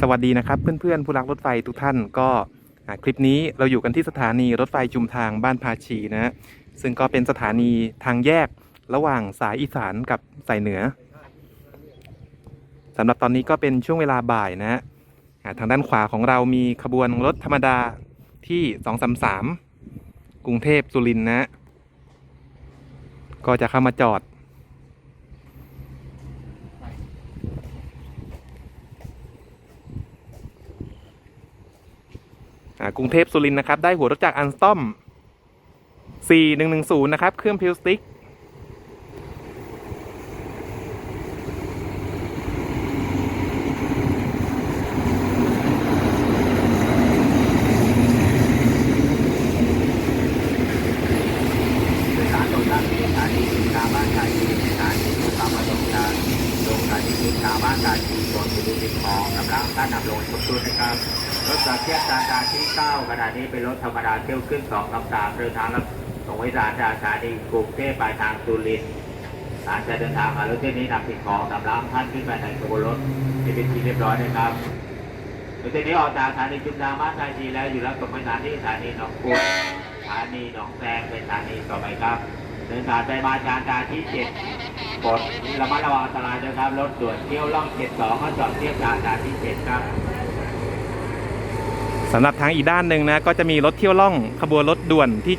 สวัสดีนะครับ เพื่อนๆ ผู้รักรถไฟทุกท่านก็คลิปนี้เราอยู่กันที่สถานีรถไฟจุมทางบ้านภาชีนะฮะซึ่งก็เป็นสถานีทางแยกระหว่างสายอีสานกับสายเหนือสำหรับตอนนี้ก็เป็นช่วงเวลาบ่ายนะฮะทางด้านขวาของเรามีขบวนรถธรรมดาที่ 233 กรุงเทพสุรินทร์นะฮะก็จะเข้ามาจอด กรุงเทพสุรินทร์นะครับ ได้หัวรถจักรอันสตอม4110 นะครับ เครื่องพิวสติก โดยสารโดยสารที่สถานีสินค้าบ้านกาจีสถานีสุขามาลงจากลงสถานีสินค้าบ้านกาจีส่วนสุรินทร์ของกำลังท่านนำลงทุกชุดนะครับรถจากเทียบการการที่ 9 ขณะนี้เป็นรถ ธรรมดาเที่ยวขึ้น2กับ3เดินทางแล้วส่งไว้สารจากสถานีกรุงเทพปลายทางสุรินทร์หลังจากเดินทางมารถเที่ยวนี้นำสิ่งของกำลังท่านขึ้นไปในขบวนรถที่เป็นที่เรียบร้อยนะครับเที่ยวนี้ออกจากสถานีจุฬาบ้านกาจีแล้วอยู่แล้วส่งไปสถานีสถานีหนองบัวสถานีหนองแซงเป็นสถานีต่อไปครับ เดินทางไปมาจากกาที่เจ็ดปลดระมัดระวังอันตรายด้วยครับรถด่วนเที่ยวล่องเจ็ดสองก็จอดเทียบจากกาที่เจ็ดครับ สำหรับทางอีกด้านหนึ่งนะก็จะมีรถเที่ยวล่องขบวนรถด่วนที่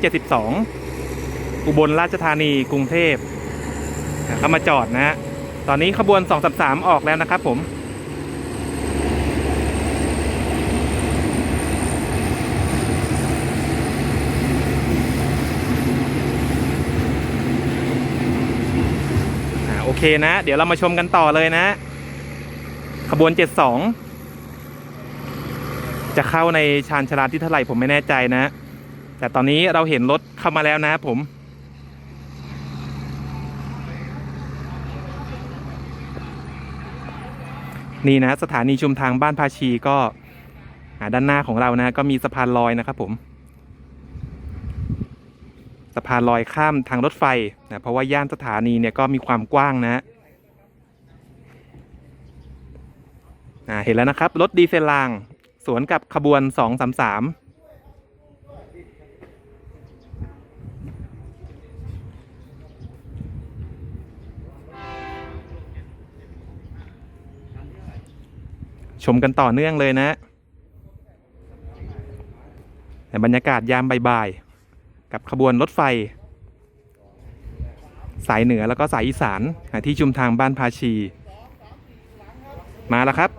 72 อุบลราชธานีกรุงเทพเข้ามาจอดนะฮะตอนนี้ขบวน 233 ออกแล้วนะครับผมโอเคนะ เดี๋ยวเรามาชมกันต่อเลยนะ ขบวน 72 จะเข้าในชานชาลาที่เท่าไหร่ผมไม่แน่ใจนะ แต่ตอนนี้เราเห็นรถเข้ามาแล้วนะครับผมนี่นะสถานีชุมทางบ้านภาชีก็ด้านหน้าของเรานะ ก็มีสะพานลอยนะครับผม สะพานลอยข้ามทางรถไฟนะเพราะว่าย่านสถานีเนี่ยก็มีความกว้างนะเห็นแล้วนะครับ รถดีเซลราง สวนกับขบวน 233 ชมกันต่อเนื่องเลยนะในบรรยากาศยามบ่ายๆ กับขบวนรถไฟ สายเหนือแล้วก็สายอีสานที่ชุมทางบ้านภาชี มาแล้วครับ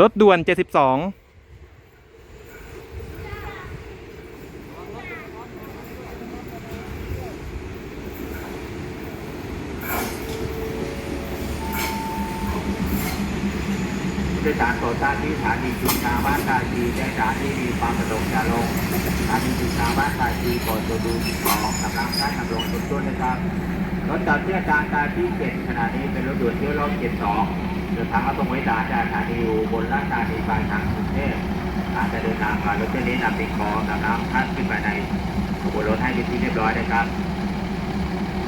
รถด่วน 72 โดยสารโซต้านที่สถานีจุฬาบ้านกาจีและสถานีมีความประสงค์จะลงสถานีจุฬาบ้านกาจีโปรดตัวดูสิ่งของกำลังท่านนำลงทุกชุดนะครับรถจากเที่ยวการกาที่เจ็ดขณะนี้เป็นรถด่วนเที่ยวล่องเจ็ดสอง เดินทางมาตรงไว้สาจากสถานีอุบลราชธานีปลายทางกรุงเทพอาจจะเดินทางมารถเที่ยวนี้นำติดของกำลังท่านขึ้นไปในขบวนรถให้เป็นที่เรียบร้อยนะครับ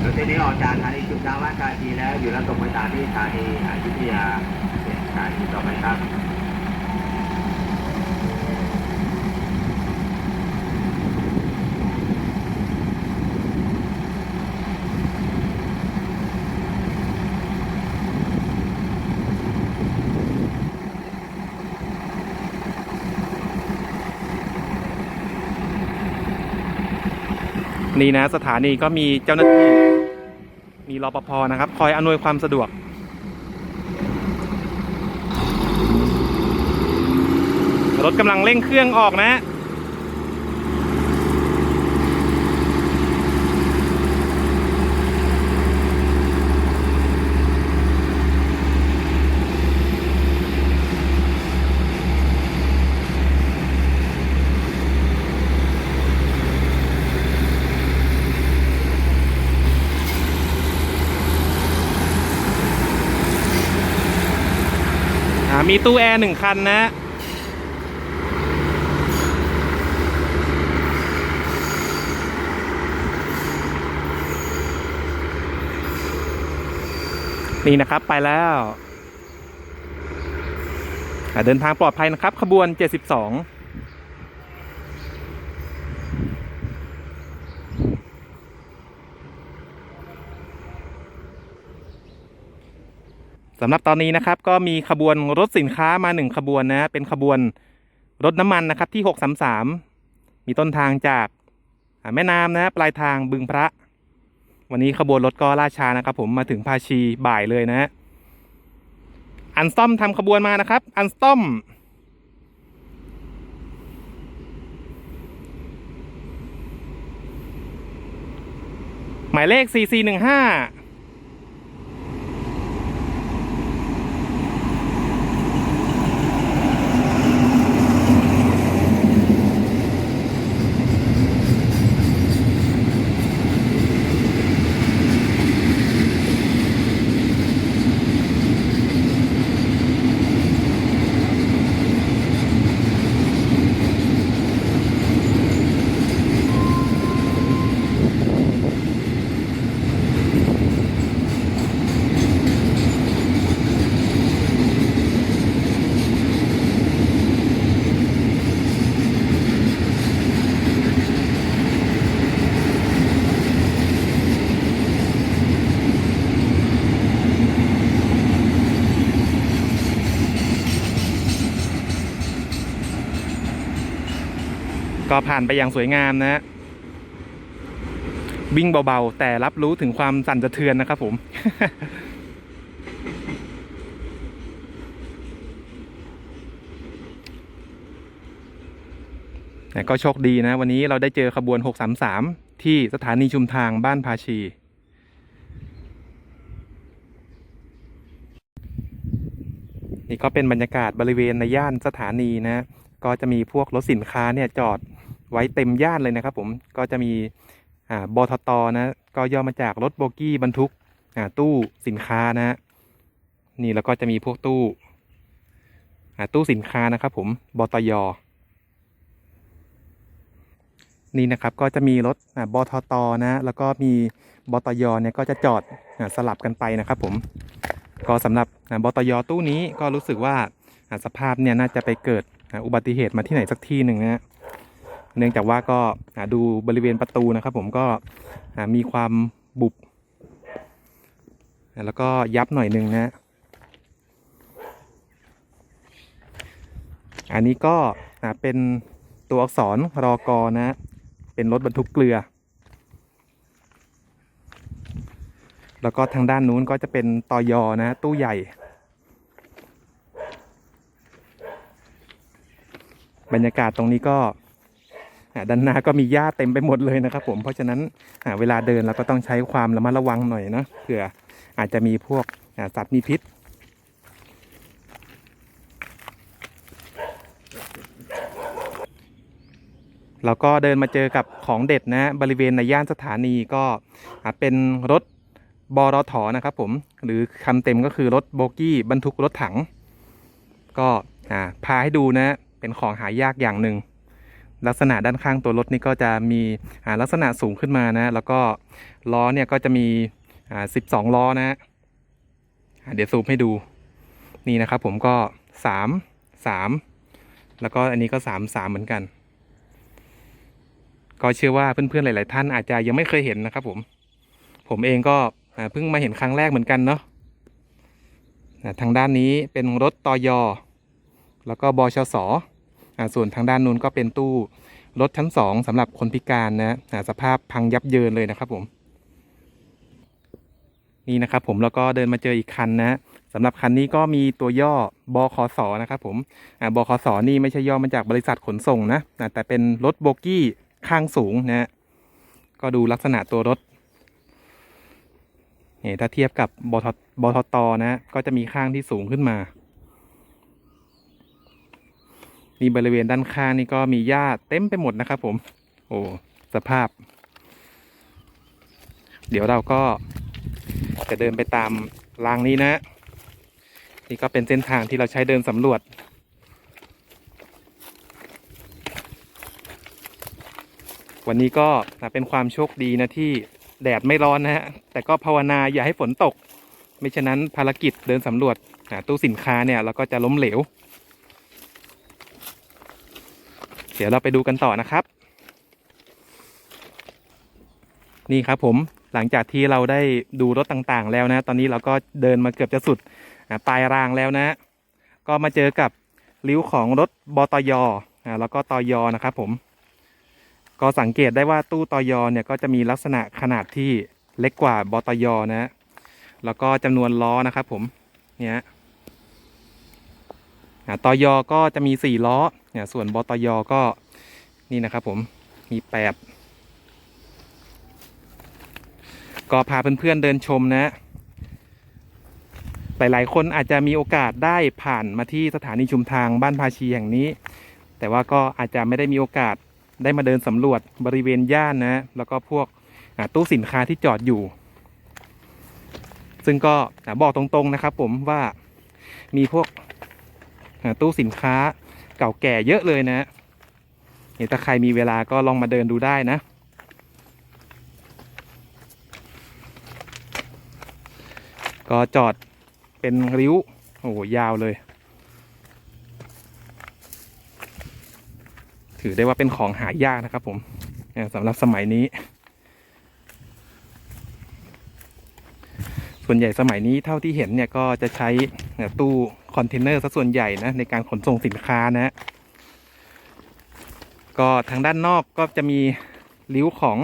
รถเที่ยวนี้ออกจากสถานีจุฬาบ้านกานีแล้วอยู่แล้วตรงไปสถานีสถานีอยุธยาเป็นสถานีต่อไปครับ นี่นะสถานีก็มีเจ้าหน้าที่มีรปภนะครับ คอยอำนวยความสะดวก รถกำลังเร่งเครื่องออกนะ มีตู้แอร์หนึ่งคันนะ นี่นะครับไปแล้วเดินทางปลอดภัยนะครับ ขบวน 72 สำหรับตอนนี้นะครับก็มีขบวนรถสินค้ามาหนึ่งขบวนนะเป็นขบวนรถน้ำมันนะครับที่ 633 มีต้นทางจากแม่น้ำนะปลายทางบึงพระ วันนี้ขบวนรถก็ล่าช้านะครับ ผมมาถึงภาชีบ่ายเลยนะฮะอันสตอมทำขบวนมานะครับ อันสตอมหมายเลข 4415 ก็ผ่านไปอย่างสวยงามนะฮะวิ่งเบาๆ แต่รับรู้ถึงความสั่นสะเทือนนะครับผม แต่ก็โชคดีนะ วันนี้เราได้เจอขบวน 633 ที่สถานีชุมทางบ้านภาชี นี่ก็เป็นบรรยากาศบริเวณในย่านสถานีนะ ก็จะมีพวกรถสินค้าเนี่ยจอด ไว้เต็มย่านเลยนะครับ ผมก็จะมีอ่าบทตนะก็ย่อมาจากรถโบกี้บรรทุกอ่าตู้สินค้านะ นี่แล้วก็จะมีพวกตู้อ่าตู้สินค้านะครับ ผมบตยนี่นะครับก็จะมีรถอ่าบทตนะแล้วก็มีบตยเนี่ยก็จะจอดอสลับกันไปนะครับ ผมก็สำหรับอ่าบตยตู้นี้ก็รู้สึกว่าอ่าสภาพเนี่ยน่าจะไปเกิดอุบัติเหตุมาที่ไหนสักที่หนึ่งนะฮะ เนื่องจากว่าก็ดูบริเวณประตูนะครับ ผมก็มีความบุบ แล้วก็ยับหน่อยหนึ่งนะอันนี้ก็เป็นตัวอักษรรอกอนะ เป็นรถบรรทุกเกลือ แล้วก็ทางด้านนู้นก็จะเป็นตอยอนะ ตู้ใหญ่ บรรยากาศตรงนี้ก็ ด้านหน้าก็มีหญ้าเต็มไปหมดเลยนะครับ ผมเพราะฉะนั้นเวลาเดินเราก็ต้องใช้ความระมัดระวังหน่อยนะเผื่ออาจจะมีพวกสัตว์มีพิษเราก็เดินมาเจอกับของเด็ดนะบริเวณในย่านสถานีก็เป็นรถบรอถอนะครับผมหรือคำเต็มก็คือรถโบกี้บรรทุกรถถัง ก็พาให้ดูนะเป็นของหายากอย่างหนึ่ง ลักษณะด้านข้างตัวรถนี่ก็จะมีลักษณะสูงขึ้นมานะ แล้วก็ล้อเนี่ยก็จะมีอ่าสิบสองล้อนะ เดี๋ยวซูมให้ดูนี่นะครับผมก็สามสามแล้วก็อันนี้ก็สามสามเหมือนกัน ก็เชื่อว่าเพื่อนๆหลาย ๆ ท่านอาจจะยังไม่เคยเห็นนะครับผม ผมเองก็เพิ่งมาเห็นครั้งแรกเหมือนกันเนาะทางด้านนี้เป็นรถตอยอแล้วก็บชสอ ส่วนทางด้านนู้นก็เป็นตู้รถชั้นสองสำหรับคนพิการนะสภาพพังยับเยินเลยนะครับผม นี่นะครับผมแล้วก็เดินมาเจออีกคันนะสำหรับคันนี้ก็มีตัวย่อบคสนะครับผมอ่าบคสนี่ไม่ใช่ย่อมาจากบริษัทขนส่งนะแต่เป็นรถโบกี้ข้างสูงนะก็ดูลักษณะตัวรถนี่ถ้าเทียบกับบทบทตนะ ก็จะมีข้างที่สูงขึ้นมา นี่บริเวณด้านข้างนี่ก็มีหญ้าเต็มไปหมดนะครับผม โอ้สภาพ เดี๋ยวเราก็จะเดินไปตามรางนี้นะ นี่ก็เป็นเส้นทางที่เราใช้เดินสำรวจ วันนี้ก็เป็นความโชคดีนะที่แดดไม่ร้อนนะฮะ แต่ก็ภาวนาอย่าให้ฝนตก ไม่ฉะนั้นภารกิจเดินสำรวจหาตู้สินค้าเนี่ยเราก็จะล้มเหลว เดี๋ยวเราไปดูกันต่อนะครับ นี่ครับผมหลังจากที่เราได้ดูรถต่างๆ แล้วนะ ตอนนี้เราก็เดินมาเกือบจะสุดปลายรางแล้วนะ ก็มาเจอกับริ้วของรถบตยอแล้วก็ตอยนะครับผม ก็สังเกตได้ว่าตู้ตอยเนี่ยก็จะมีลักษณะขนาดที่เล็กกว่าบตยนะ แล้วก็จำนวนล้อนะครับผม เนี่ยตอ่าตยก็จะมีสี่ล้อ เนี่ยส่วนบตยก็นี่นะครับผมมีแปดก็พาเพื่อนๆเดินชมนะหลายๆคนอาจจะมีโอกาสได้ผ่านมาที่สถานีชุมทางบ้านภาชีแห่งนี้ แต่ว่าก็อาจจะไม่ได้มีโอกาสได้มาเดินสำรวจบริเวณย่านนะแล้วก็พวกตู้สินค้าที่จอดอยู่ ซึ่งก็บอกตรงๆนะครับผมว่ามีพวกตู้สินค้า เก่าแก่เยอะเลยนะนี่ถ้าใครมีเวลาก็ลองมาเดินดูได้นะ ก็จอดเป็นริ้ว โอ้โหยาวเลย ถือได้ว่าเป็นของหายากนะครับผมสำหรับสมัยนี้ ส่วนใหญ่สมัยนี้เท่าที่เห็นเนี่ยก็จะใช้ตู้คอนเทนเนอร์ซะส่วนใหญ่นะในการขนส่งสินค้านะก็ทางด้านนอกก็จะมีริ้วของ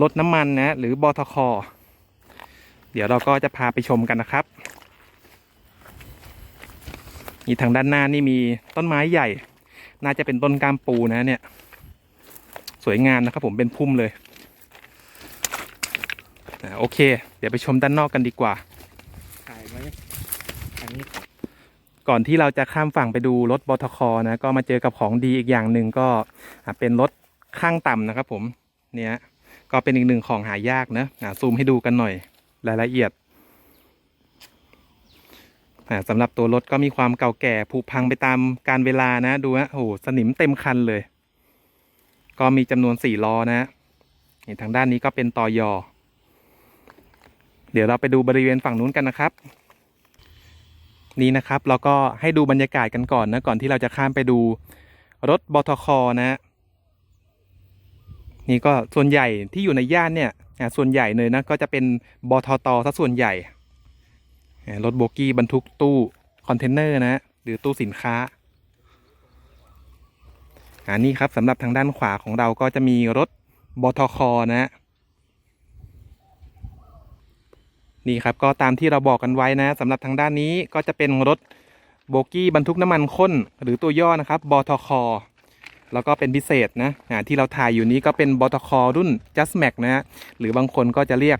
รถน้ำมันนะหรือบอทคอเดี๋ยวเราก็จะพาไปชมกันนะครับนี่ทางด้านหน้านี่มีต้นไม้ใหญ่ น่าจะเป็นต้นกามปูนะเนี่ย สวยงามนะครับผมเป็นพุ่มเลยโอเค ดี๋ยวไปชมด้านนอกกันดีกว่าถ่ายไว้อันนี้ก่อนที่เราจะข้ามฝั่งไปดูรถบทคนะก็มาเจอกับของดีอีกอย่างหนึ่งก็อ่าเป็นรถข้างต่ำนะครับ ผมเนี่ยก็เป็นอีกหนึ่งของหายากนะอ่าซูมให้ดูกันหน่อยรายละเอียดอ่าสำหรับตัวรถก็มีความเก่าแก่ผุพังไปตามการเวลานะ ดูนะโอ้โหสนิมเต็มคันเลย ก็มีจำนวนสี่ล้อนะนี่ทางด้านนี้ก็เป็นตอยอ เดี๋ยวเราไปดูบริเวณฝั่งนู้นกันนะครับ นี่นะครับเราก็ให้ดูบรรยากาศกันก่อนนะก่อนที่เราจะข้ามไปดูรถบทคนะ นี่ก็ส่วนใหญ่ที่อยู่ในย่านเนี่ยส่วนใหญ่เลยนะก็จะเป็นบทตซะส่วนใหญ่รถโบกี้บรรทุกตู้คอนเทนเนอร์นะหรือตู้สินค้าอ่านี่ครับสำหรับทางด้านขวาของเราก็จะมีรถบทคนะ นี่ครับก็ตามที่เราบอกกันไว้นะสำหรับทางด้านนี้ก็จะเป็นรถโบกี้บรรทุกน้ำมันข้น หรือตัวย่อนะครับบทคแล้วก็เป็นพิเศษนะที่เราถ่ายอยู่นี้ก็เป็นบทครุ่น just max นะฮะหรือบางคนก็จะเรียก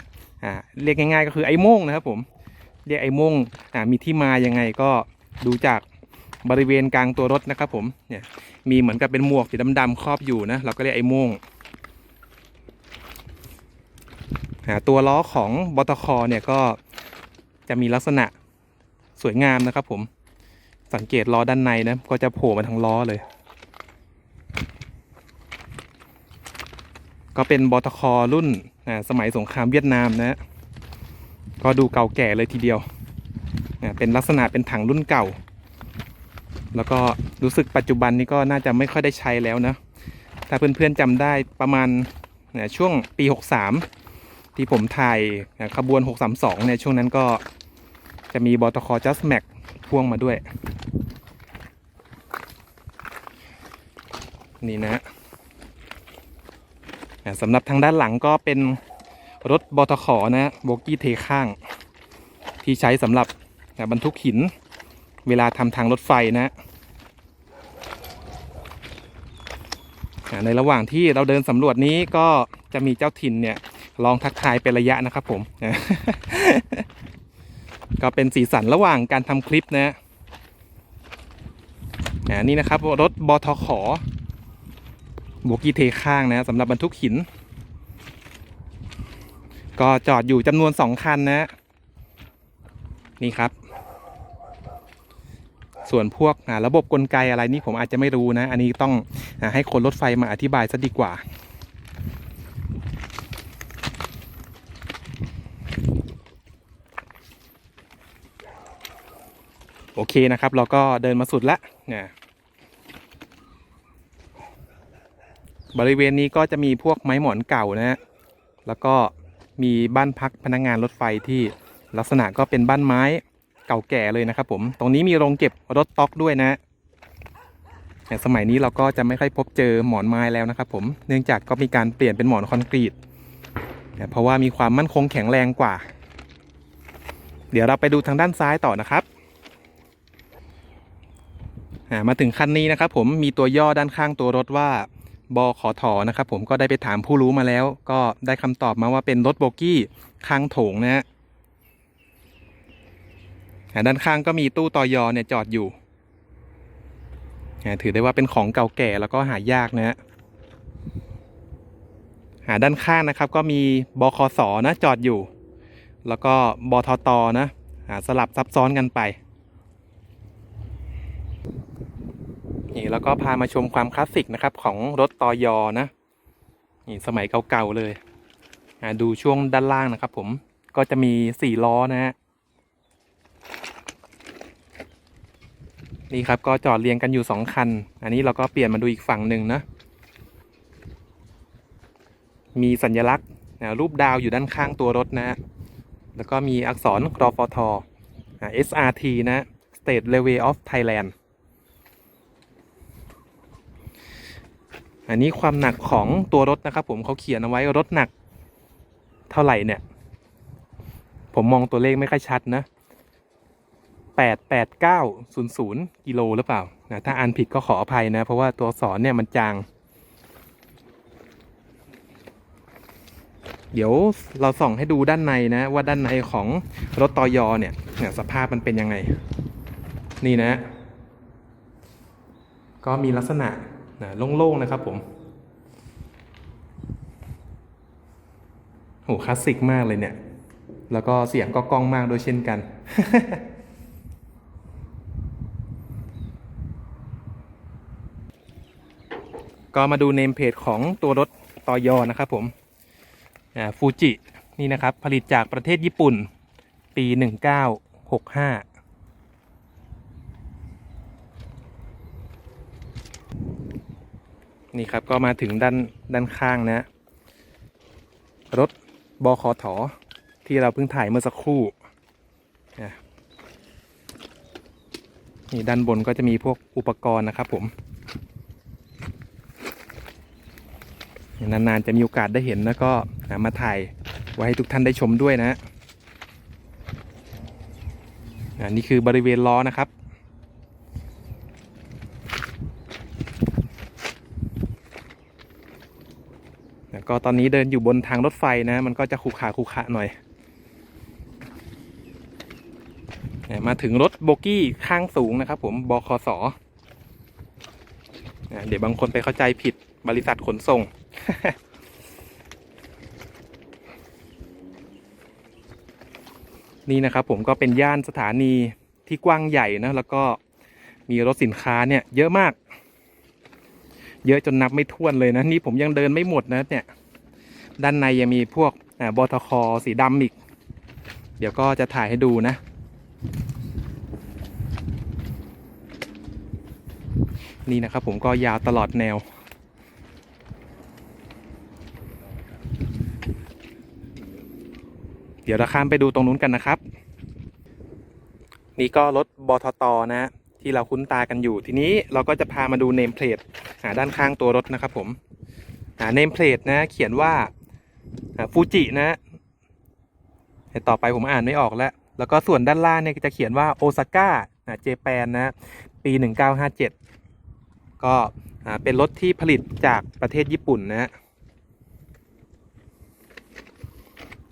เรียกง่ายๆ ก็คือไอ้โม่งนะครับผมเรียกไอ้โม่งมีที่มายังไงก็ดูจากบริเวณกลางตัวรถนะครับผมเนี่ยมีเหมือนกับเป็นหมวกสีดำๆครอบอยู่นะเราก็เรียกไอ้โม่งอ่า ตัวล้อของบทคเนี่ยก็จะมีลักษณะสวยงามนะครับผมสังเกตล้อด้านในนะก็จะโผล่มาทั้งล้อเลย ก็เป็นบทครุ่นสมัยสงครามเวียดนามนะก็ดูเก่าแก่เลยทีเดียวเป็นลักษณะเป็นถังรุ่นเก่า แล้วก็รู้สึกปัจจุบันนี้ก็น่าจะไม่ค่อยได้ใช้แล้วนะถ้าเพื่อนๆจำได้ประมาณช่วงปี 63 ที่ผมถ่ายขบวน 632เนี่ยช่วงนั้นก็จะมีบอทค just max พ่วงมาด้วย นี่นะสำหรับทางด้านหลังก็เป็นรถบอทขนะโบกี้เทข้าง ที่ใช้สำหรับบรรทุกหิน เวลาทำทางรถไฟนะในระหว่างที่เราเดินสำรวจนี้ก็จะมีเจ้าถิ่นเนี่ย ลองทักทายเป็นระยะนะครับผม ก็เป็นสีสันระหว่างการทำคลิปนะอ่านี่นะครับ รถบทขโบวกี้เทข้างนะสำหรับบรรทุกหิน ก็จอดอยู่จำนวนสองคันนะ นี่ครับ ส่วนพวกระบบกลไกอะไรนี่ผมอาจจะไม่รู้นะ อันนี้ต้องให้คนรถไฟมาอธิบายซะดีกว่า โอเคนะครับ เราก็เดินมาสุดละเนี่ยบริเวณนี้ก็จะมีพวกไม้หมอนเก่านะฮะแล้วก็มีบ้านพักพนักงานรถไฟที่ลักษณะก็เป็นบ้านไม้เก่าแก่เลยนะครับผม ตรงนี้มีโรงเก็บรถต็อกด้วยนะฮะแต่สมัยนี้เราก็จะไม่ค่อยพบเจอหมอนไม้แล้วนะครับผม เนื่องจากก็มีการเปลี่ยนเป็นหมอนคอนกรีต เพราะว่ามีความมั่นคงแข็งแรงกว่า เดี๋ยวเราไปดูทางด้านซ้ายต่อนะครับ มาถึงคันนี้นะครับผมมีตัวย่อด้านข้างตัวรถว่าบขทนะครับผมก็ได้ไปถามผู้รู้มาแล้ว ก็ได้คำตอบมาว่าเป็นรถโบกี้ข้างโถงนะฮะด้านข้างก็มีตู้ตอยอเนี่ยจอดอยู่ ถือได้ว่าเป็นของเก่าแก่แล้วก็หายากนะฮะด้านข้างนะครับก็มีบคสนะจอดอยู่ แล้วก็บทตนะสลับซับซ้อนกันไป นี่แล้วก็พามาชมความคลาสสิกนะครับของรถตอยอนะ นี่สมัยเก่าๆเลยดูช่วงด้านล่างนะครับผมก็จะมีสี่ล้อนะฮะนี่ครับก็จอดเรียงกันอยู่สองคัน อันนี้เราก็เปลี่ยนมาดูอีกฝั่งหนึ่งนะ มีสัญลักษณ์รูปดาวอยู่ด้านข้างตัวรถนะฮะแล้วก็มีอักษรกรฟทอ SRT นะ State Railway of Thailand อันนี้ความหนักของตัวรถนะครับ ผมเขาเขียนเอาไว้รถหนัก เท่าไหร่เนี่ย ผมมองตัวเลขไม่ค่อยชัดนะ88900กิโลหรือเปล่านะถ้าอ่านผิดก็ขออภัยนะ เพราะว่าตัวสอักษรเนี่ยมันจาง เดี๋ยวเราส่องให้ดูด้านในนะ ว่าด้านในของรถตอยอเนี่ยเนี่ยสภาพมันเป็นยังไง นี่นะ ก็มีลักษณะ นะโล่งๆนะครับผมโหคลาสสิกมากเลยเนี่ย แล้วก็เสียงก็ก้องมากโดยเช่นกัน ก็มาดูเนมเพจของตัวรถตอยอนะครับผมฟูจินี่นะครับ ผลิตจากประเทศญี่ปุ่น ปี 1965 นี่ครับก็มาถึงด้านด้านข้างนะ รถบอคถที่เราเพิ่งถ่ายเมื่อสักครู่ นี่ด้านบนก็จะมีพวกอุปกรณ์นะครับผม นานๆจะมีโอกาสได้เห็นแล้วก็มาถ่ายไว้ให้ทุกท่านได้ชมด้วยนะนนี้คือบริเวณล้อนะครับ แล้ว ก็ตอนนี้เดินอยู่บนทางรถไฟนะ มันก็จะขรุขระขรุขระหน่อย มาถึงรถโบกี้ข้างสูงนะครับผมบคสเดี๋ยวบางคนไปเข้าใจผิดบริษัทขนส่ง นี่นะครับผมก็เป็นย่านสถานีที่กว้างใหญ่นะ แล้วก็มีรถสินค้าเนี่ยเยอะมาก เยอะจนนับไม่ถ้วนเลยนะ นี่ผมยังเดินไม่หมดนะเนี่ย ด้านในยังมีพวกบอทคอสีดำอีก เดี๋ยวก็จะถ่ายให้ดูนะ นี่นะครับผมก็ยาวตลอดแนว เดี๋ยวเราข้ามไปดูตรงนู้นกันนะครับ นี่ก็รถบทตนะ ที่เราคุ้นตากันอยู่ ทีนี้เราก็จะพามาดูเนมเพลทด้านข้างตัวรถนะครับผมเนมเพลทนะเขียนว่า ฟูจินะต่อไปผมอ่านไม่ออกแล้ว แล้วก็ส่วนด้านล่างเนี่ยจะเขียนว่าโอซาก้าเจแปนนะ ปี 1957 ก็เป็นรถที่ผลิตจากประเทศญี่ปุ่นนะ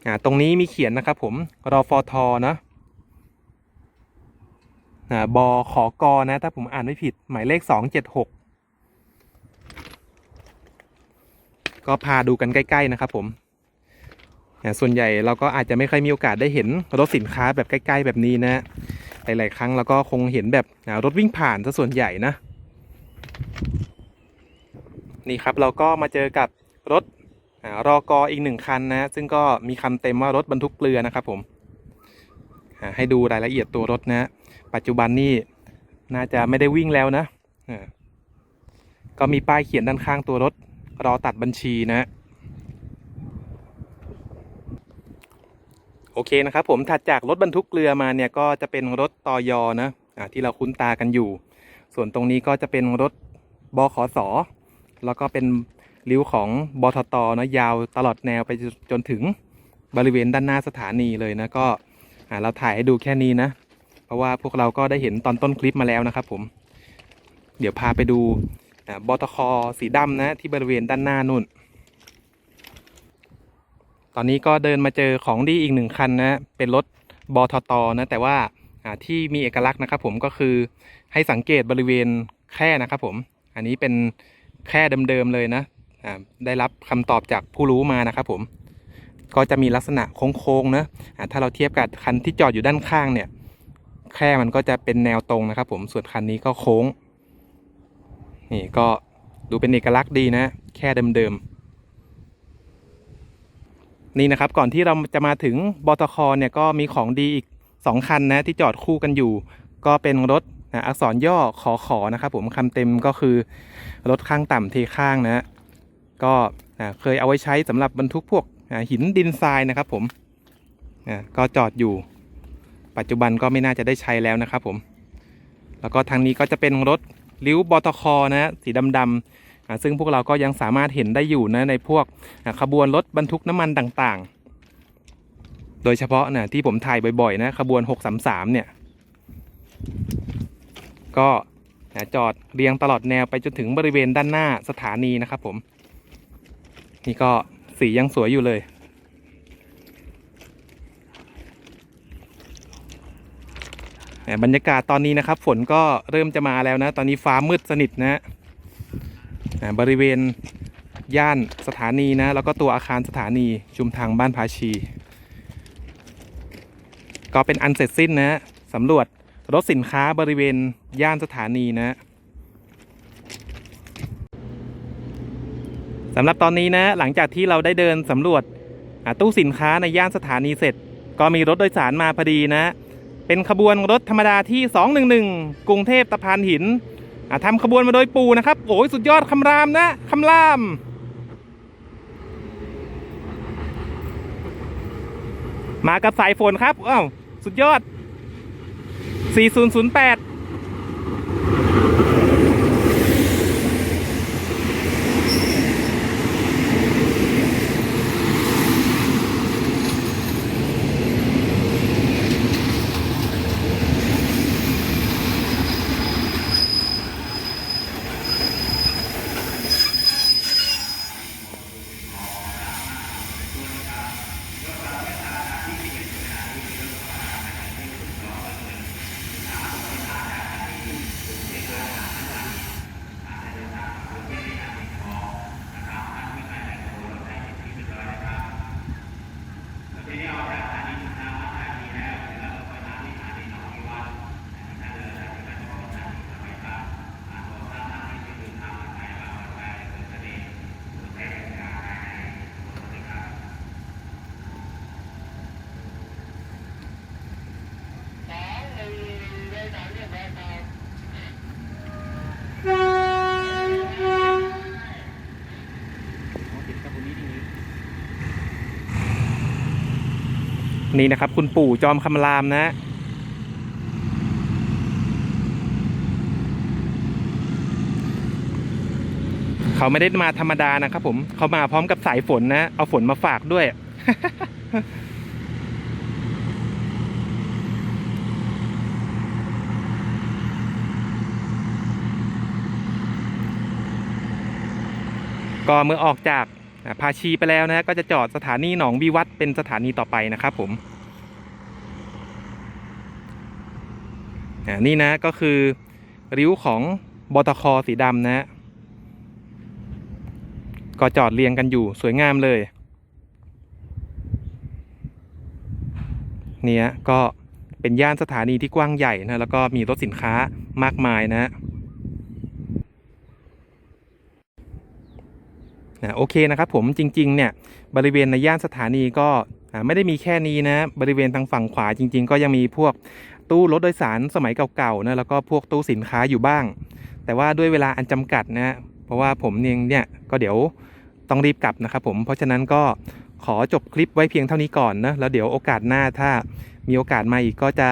อ่าตรงนี้มีเขียนนะครับผมรอฟอทอนะบอขอกอนะ ถ้าผมอ่านไม่ผิด หมายเลขสองเจ็ดหกก็พาดูกันใกล้ ๆ นะครับผม ส่วนใหญ่เราก็อาจจะไม่ค่อยมีโอกาสได้เห็นรถสินค้าแบบใกล้ ๆ แบบนี้นะหลายๆครั้งเราก็คงเห็นแบบรถวิ่งผ่านซะส่วนใหญ่นะนี่ครับเราก็มาเจอกับรถรอกออีกหนึ่งคันนะซึ่งก็มีคำเต็มว่ารถบรรทุกเกลือนะครับผมให้ดูรายละเอียดตัวรถนะ ปัจจุบันนี่น่าจะไม่ได้วิ่งแล้วนะก็มีป้ายเขียนด้านข้างตัวรถรอตัดบัญชีนะ โอเคนะครับผมถัดจากรถบรรทุกเกลือมาเนี่ยก็จะเป็นรถตอยอนะอ่าที่เราคุ้นตากันอยู่ ส่วนตรงนี้ก็จะเป็นรถบขสแล้วก็เป็นริ้วของบทตนะยาวตลอดแนวไปจนถึงบริเวณด้านหน้าสถานีเลยนะก็เราถ่ายให้ดูแค่นี้นะ เพราะว่าพวกเราก็ได้เห็นตอนต้นคลิปมาแล้วนะครับผม เดี๋ยวพาไปดูอ่าบตคสีดำนะที่บริเวณด้านหน้านู่น ตอนนี้ก็เดินมาเจอของดีอีกหนึ่งคันนะ เป็นรถบทตนะ แต่ว่าที่มีเอกลักษณ์นะครับผมก็คือให้สังเกตบริเวณแค่นะครับผม อันนี้เป็นแค่เดิมๆเลยนะได้รับคำตอบจากผู้รู้มานะครับผม ก็จะมีลักษณะโค้งๆนะถ้าเราเทียบกับคันที่จอดอยู่ด้านข้างเนี่ย แค่มันก็จะเป็นแนวตรงนะครับ ผม ส่วนคันนี้ก็โค้ง นี่ก็ดูเป็นเอกลักษณ์ดีนะ แค่เดิมๆ นี่นะครับก่อนที่เราจะมาถึงบตคเนี่ยก็มีของดีอีก 2 คันนะที่จอดคู่กันอยู่ ก็เป็นรถนะอักษรย่อขอขอนะครับผมคำเต็มก็คือรถข้างต่ำเทข้างนะก็เคยเอาไว้ใช้สำหรับบรรทุกพวกหินดินทรายนะครับผมก็จอดอยู่ ปัจจุบันก็ไม่น่าจะได้ใช้แล้วนะครับผม แล้วก็ทางนี้ก็จะเป็นรถริ้วบตคนะสีดำๆอ่า ซึ่งพวกเราก็ยังสามารถเห็นได้อยู่นะในพวกขบวนรถบรรทุกน้ำมันต่างๆ โดยเฉพาะนะที่ผมถ่ายบ่อยๆนะขบวน 633 เนี่ย ก็จอดเรียงตลอดแนวไปจนถึงบริเวณด้านหน้าสถานีนะครับผม นี่ก็สียังสวยอยู่เลยบรรยากาศตอนนี้นะครับ ฝนก็เริ่มจะมาแล้วนะ ตอนนี้ฟ้ามืดสนิทนะ อ่าบริเวณย่านสถานีนะ แล้วก็ตัวอาคารสถานีชุมทางบ้านภาชี ก็เป็นอันเสร็จสิ้นนะสำรวจรถสินค้าบริเวณย่านสถานีนะสำหรับตอนนี้นะหลังจากที่เราได้เดินสำรวจตู้สินค้าในย่านสถานีเสร็จ ก็มีรถโดยสารมาพอดีนะ เป็นขบวนรถธรรมดาที่ 211 กรุงเทพตะพานหิน อะทำขบวนมาโดยปูนะครับ โอ้ยสุดยอดคำรามนะคำรามมากับสายฝนครับอ้าวสุดยอด 4008 นี่นะครับ คุณปู่จอมคำรามนะเขาไม่ได้มาธรรมดานะครับผมเขามาพร้อมกับสายฝนนะ เอาฝนมาฝากด้วย ก็เมื่อออกจาก อ่าชีไปแล้วนะก็จะจอดสถานีหนองวิวัฒเป็นสถานีต่อไปนะครับผมนี่นะก็คือริ้วของบตคสีดำนะก็จอดเรียงกันอยู่สวยงามเลยเนี่ยก็เป็นย่านสถานีที่กว้างใหญ่นะแล้วก็มีรถสินค้ามากมายนะ นะโอเคนะครับผมจริงๆเนี่ยบริเวณในย่านสถานีก็ไม่ได้มีแค่นี้นะบริเวณทางฝั่งขวาจริง ๆ ก็ยังมีพวกตู้รถโดยสารสมัยเก่าๆนะแล้วก็พวกตู้สินค้าอยู่บ้าง แต่ว่าด้วยเวลาอันจำกัดนะเพราะว่าผมเองเนี่ยก็เดี๋ยวต้องรีบกลับนะครับผมเพราะฉะนั้นก็ขอจบคลิปไว้เพียงเท่านี้ก่อนนะแล้วเดี๋ยวโอกาสหน้าถ้ามีโอกาสมาอีกก็จะ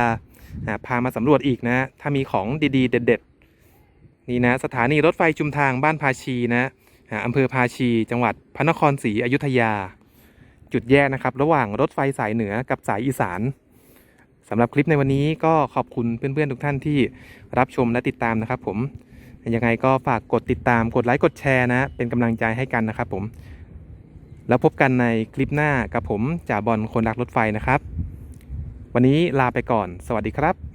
พามาสำรวจอีกนะ ถ้ามีของดีๆ เด็ด ๆ นี่นะ สถานีรถไฟชุมทางบ้านภาชีนะ อำเภอภาชี จังหวัดพระนครศรีอยุธยา จุดแยกนะครับ ระหว่างรถไฟสายเหนือกับสายอีสานสำหรับคลิปในวันนี้ก็ขอบคุณเพื่อนๆทุกท่านที่รับชมและติดตามนะครับผม ยังไงก็ฝากกดติดตามกดไลค์กดแชร์นะ เป็นกำลังใจให้กันนะครับผม แล้วพบกันในคลิปหน้ากับผมจ่าบอลคนรักรถไฟนะครับ วันนี้ลาไปก่อน สวัสดีครับ